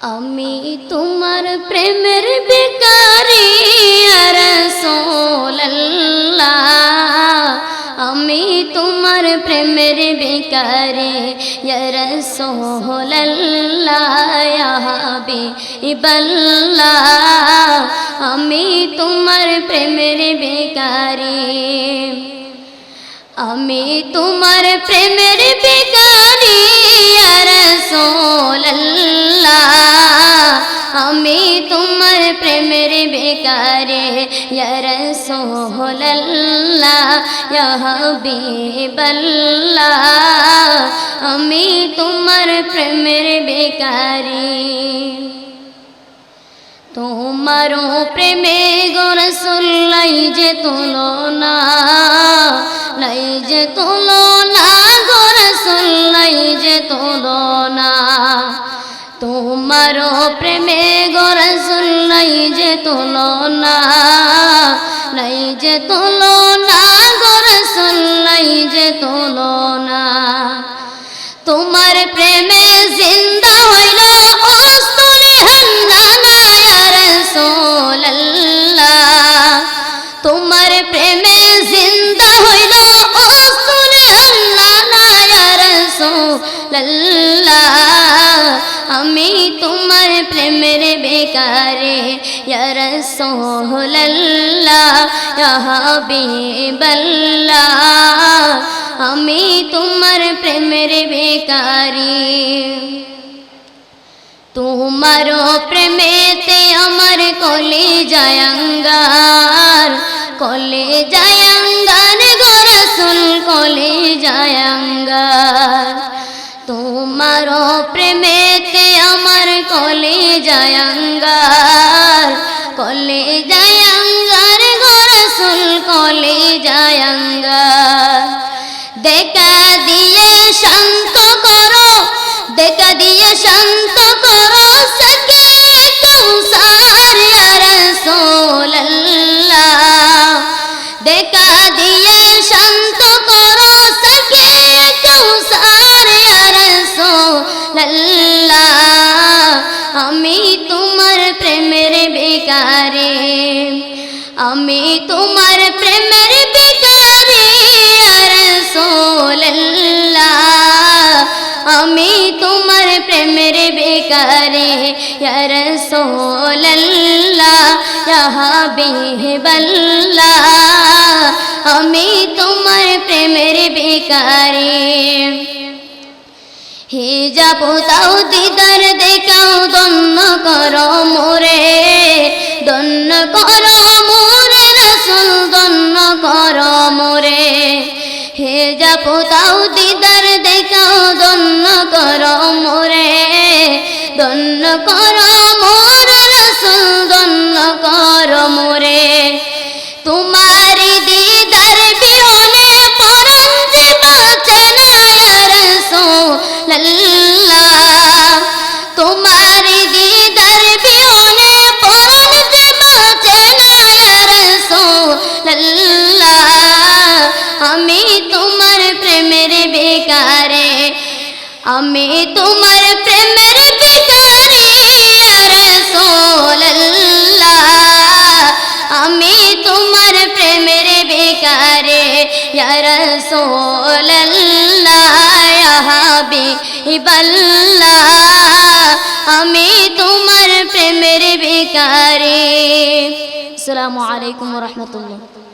আমি তোমার প্রেমের বেকারি আমি তোমার প্রেমের বেকারে রসোল্লাহ আমি তোমার প্রেমের বেকারে আমি তোমার প্রেমের বেকারি রসোল্লাহ বেকারে রসোল্লাহ হাবিবাল্লাহ আমি তোমার প্রেমের বেকারি তোমারও প্রেমে গোরসুল্লাই যে তুলনা লাই যে তুলনা গোরসুল্লাই যে তুলনা তোমারও প্রেমে গোরসুল্লাই যে তুলনা লাই যে তুলনা গোরসুল্লাই যে তুলনা। তোমার প্রেমে জিন্দা হইল ইয়া রাসূলুল্লাহ। তোমার প্রেমে জিন্দা হইল অস্তুলি হান্নানা ইয়া রাসূলুল্লাহ। আমি তোমার প্রেমের বেকারে ইয়া রাসূলুল্লাহ ইয়া হাবিবাল্লাহ আমি তোমার প্রেমের বেকারি তোমারও প্রেমেতে আমার কলে জায়াঙ্গার কলে জায়াঙ্গার গোরসুল কলে জায়াঙ্গার কলে জায়াঙ্গার কলে জায়াঙ্গার গরসুল কলে জায়াঙ্গার দেখা দিয়ে আমি তোমার প্রেমের বেকারে রসোল্লাহ আমি তোমার প্রেমের বেকারে রসোল্লাহ হাবিবাল্লাহ। আমি তোমার প্রেমের বেকারে হে যাব তাও দিদার, দেখাও দন্ন করো মোরে। দন্ন করো তোমারি দিদার বিহনে পরম যে বাঁচে না রসোল্লাহ। তোমারি দিদার বিহনে পরম যে বাঁচে আমি তোমার প্রেমের বেকারে আমি তোমার বেকারে حبيب الله আমি তোমার প্রেমের বেকারে আসসালামু আলাইকুম রহমতুল্লাহ।